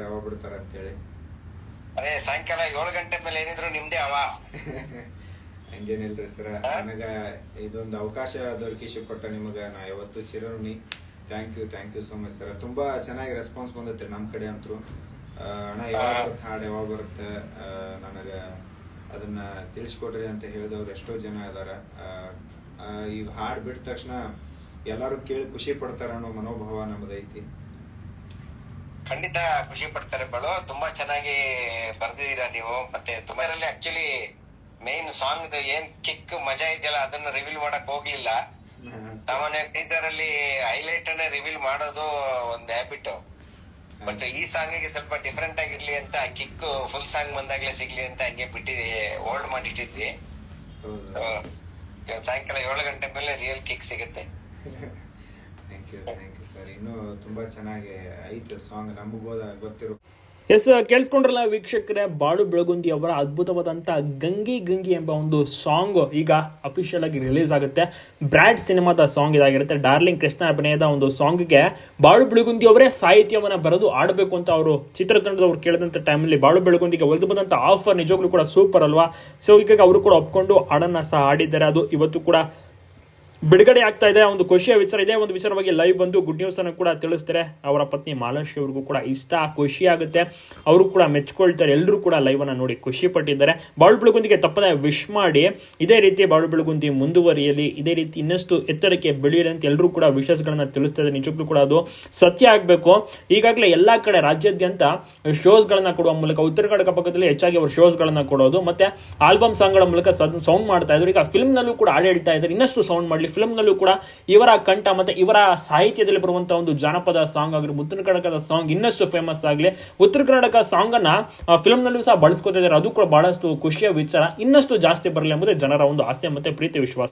ಯಾವಾಗ ಬಿಡ್ತಾರ ಅಂತೇಳಿ. ಅದೇ ಸಾಯಂಕಾಲ ಏಳು ಗಂಟೆ ಮೇಲೆ ಏನಿದ್ರು ನಿಮ್ದೇ ಅವ. ಹಂಗೇನಿಲ್ರಿ ಸರ. ನನಗ ಇದೊಂದು ಅವಕಾಶ ದೊರಕಿಸಿ ಕೊಟ್ಟ ನಿಮಗ ನಾ ಯಾವತ್ತು ಚಿರಋಣಿ. Thank you thank you so much sir. ತುಂಬಾ ಚೆನ್ನಾಗಿ ರೆಸ್ಪಾನ್ಸ್ ಬಂದೈತೆ ನಮ್ಮ ಕಡೆ ಅಂತೂ. ಅಣ್ಣ ಯಾವಾಗ ಬರುತ್ತೆ ಹಾಡು ಯಾವಾಗ ಬರುತ್ತೆ ನನಗ ಅದನ್ನ ತಿಳಿಸ್ಕೊಡ್ರಿ ಅಂತ ಹೇಳಿದವ್ರು ಎಷ್ಟೋ ಜನ ಇದಾರ. ಈಗ ಹಾಡು ಬಿಟ್ಟ ತಕ್ಷಣ ಎಲ್ಲಾರು ಕೇಳಿ ಖುಷಿ ಪಡ್ತಾರ ಅನ್ನೋ ಮನೋಭಾವ ನಮ್ದೈತಿ. ಖಂಡಿತ ಖುಷಿ ಪಡ್ತಾರೆ ಬಾಳು. ತುಂಬಾ ಚೆನ್ನಾಗಿ ಬರ್ದಿದ್ದೀರಾ ನೀವು. ಮತ್ತೆ ತುಂಬಾ ಆಕ್ಚುಲಿ ಮೇನ್ ಸಾಂಗ್ ಏನ್ ಕಿಕ್ ಮಜಾ ಇದೆಯಲ್ಲ ಅದನ್ನ ರಿವೀಲ್ ಮಾಡಕ್ ಹೋಗ್ಲಿಲ್ಲ. ಸಾಮಾನ್ಯ ಟೀಸರ್ ಅಲ್ಲಿ ಹೈಲೈಟ್ ಅನ್ನ ರಿವೀಲ್ ಮಾಡೋದು ಒಂದ್ ಹ್ಯಾಬಿಟ್ ಬಟ್ ಈ ಸಾಂಗ್ಗೆ ಸ್ವಲ್ಪ ಡಿಫ್ರೆಂಟ್ ಆಗಿರ್ಲಿ ಅಂತ ಕಿಕ್ ಫುಲ್ ಸಾಂಗ್ ಬಂದಾಗ್ಲೇ ಸಿಗ್ಲಿ ಅಂತ ಹಂಗೆ ಬಿಟ್ಟಿದ್ವಿ ಹೋಲ್ಡ್ ಮಾಡಿಟ್ಟಿದ್ವಿ. ಸಾಯಂಕಾಲ ಏಳು ಗಂಟೆ ಮೇಲೆ ರಿಯಲ್ ಕಿಕ್ ಸಿಗುತ್ತೆ. ಎಸ್ ಕೇಳಿಸ್ಕೊಂಡ್ರಲ್ಲ ವೀಕ್ಷಕರೇ, ಬಾಳು ಬೆಳಗುಂದಿ ಅವರ ಅದ್ಭುತವಾದಂಥ ಗಂಗಿ ಗಂಗಿ ಎಂಬ ಒಂದು ಸಾಂಗ್ ಈಗ ಅಫಿಷಿಯಲ್ ಆಗಿ ರಿಲೀಸ್ ಆಗುತ್ತೆ. ಬ್ರ್ಯಾಡ್ ಸಿನಿಮಾದ ಸಾಂಗ್ ಇದಾಗಿರುತ್ತೆ. ಡಾರ್ಲಿಂಗ್ ಕೃಷ್ಣ ಅಭಿನಯದ ಒಂದು ಸಾಂಗ್ಗೆ ಬಾಳು ಬೆಳಗುಂದಿ ಅವರೇ ಸಾಹಿತ್ಯವನ್ನು ಬರೆದು ಆಡಬೇಕು ಅಂತ ಅವರು ಚಿತ್ರತಂಡದವ್ರು ಕೇಳಿದಂಥ ಟೈಮಲ್ಲಿ ಬಾಳು ಬೆಳಗುಂದಿಗೆ ಒಲಿದು ಬಂದಂಥ ಆಫರ್ ನಿಜವಾಗ್ಲೂ ಕೂಡ ಸೂಪರ್ ಅಲ್ವಾ? ಸೊ ಈಗ ಅವರು ಕೂಡ ಒಪ್ಕೊಂಡು ಹಾಡನ್ನು ಸಹ ಆಡಿದ್ದಾರೆ ಅದು ಇವತ್ತು ಕೂಡ ಬಿಡುಗಡೆ ಆಗ್ತಾ ಇದೆ. ಒಂದು ಖುಷಿಯ ವಿಚಾರ ಇದೆ. ಒಂದು ವಿಚಾರವಾಗಿ ಲೈವ್ ಬಂದು ಗುಡ್ ನ್ಯೂಸ್ ಅನ್ನು ಕೂಡ ತಿಳಿಸ್ತಾರೆ. ಅವರ ಪತ್ನಿ ಮಾಲಾಶ್ರೀ ಅವ್ರಿಗೂ ಕೂಡ ಇಷ್ಟ, ಖುಷಿ ಆಗುತ್ತೆ. ಅವರು ಕೂಡ ಮೆಚ್ಕೊಳ್ತಾರೆ. ಎಲ್ಲರೂ ಕೂಡ ಲೈವ್ ಅನ್ನ ನೋಡಿ ಖುಷಿ ಪಟ್ಟಿದ್ದಾರೆ. ಬಾಳು ಬೆಳಗುಂದಿಗೆ ತಪ್ಪದೆ ವಿಶ್ ಮಾಡಿ, ಇದೇ ರೀತಿ ಬಾಳು ಬೆಳಗುಂದಿ ಮುಂದುವರಿಯಲಿ, ಇದೇ ರೀತಿ ಇನ್ನಷ್ಟು ಎತ್ತರಕ್ಕೆ ಬೆಳೆಯಲಿ ಅಂತ ಎಲ್ಲರೂ ಕೂಡ ವಿಶಸ್ಗಳನ್ನ ತಿಳಿಸ್ತಾ ಇದ್ದಾರೆ. ನಿಜಕ್ಕೂ ಕೂಡ ಅದು ಸತ್ಯ ಆಗಬೇಕು. ಈಗಾಗಲೇ ಎಲ್ಲಾ ಕಡೆ ರಾಜ್ಯಾದ್ಯಂತ ಶೋಸ್ಗಳನ್ನ ಕೊಡುವ ಮೂಲಕ ಉತ್ತರ ಕನ್ನಡ ಪಕ್ಕದಲ್ಲಿ ಹೆಚ್ಚಾಗಿ ಅವರು ಶೋಸ್ಗಳನ್ನ ಕೊಡೋದು. ಮತ್ತೆ ಆಲ್ಬಮ್ ಸಾಂಗ್ಗಳ ಮೂಲಕ ಸೌಂಡ್ ಮಾಡ್ತಾ ಇದ್ರು. ಈಗ ಫಿಲ್ಮ್ನಲ್ಲೂ ನಲ್ಲೂ ಕೂಡ ಹಾಡು ಹೇಳ್ತಾ ಇದ್ದಾರೆ. ಇನ್ನಷ್ಟು ಸೌಂಡ್ ಮಾಡಲಿ ನಲ್ಲೂ ಕೂಡ ಇವರ ಕಂಠ ಮತ್ತೆ ಇವರ ಸಾಹಿತ್ಯದಲ್ಲಿ ಬರುವಂತಹ ಒಂದು ಜಾನಪದ ಸಾಂಗ್ ಆಗಿರ್ಬೋದು ಉತ್ತರ ಕರ್ನಾಟಕದ ಸಾಂಗ್ ಇನ್ನಷ್ಟು ಫೇಮಸ್ ಆಗಲಿ. ಉತ್ತರ ಕರ್ನಾಟಕ ಸಾಂಗ್ ಅನ್ನ ಫಿಲ್ಮ್ ನಲ್ಲೂ ಸಹ ಬಳಸ್ಕೊತಾ ಅದು ಕೂಡ ಬಹಳಷ್ಟು ಖುಷಿಯ ವಿಚಾರ. ಇನ್ನಷ್ಟು ಜಾಸ್ತಿ ಬರಲಿ ಎಂಬುದೇ ಜನರ ಒಂದು ಆಸೆ ಮತ್ತೆ ಪ್ರೀತಿ ವಿಶ್ವಾಸ.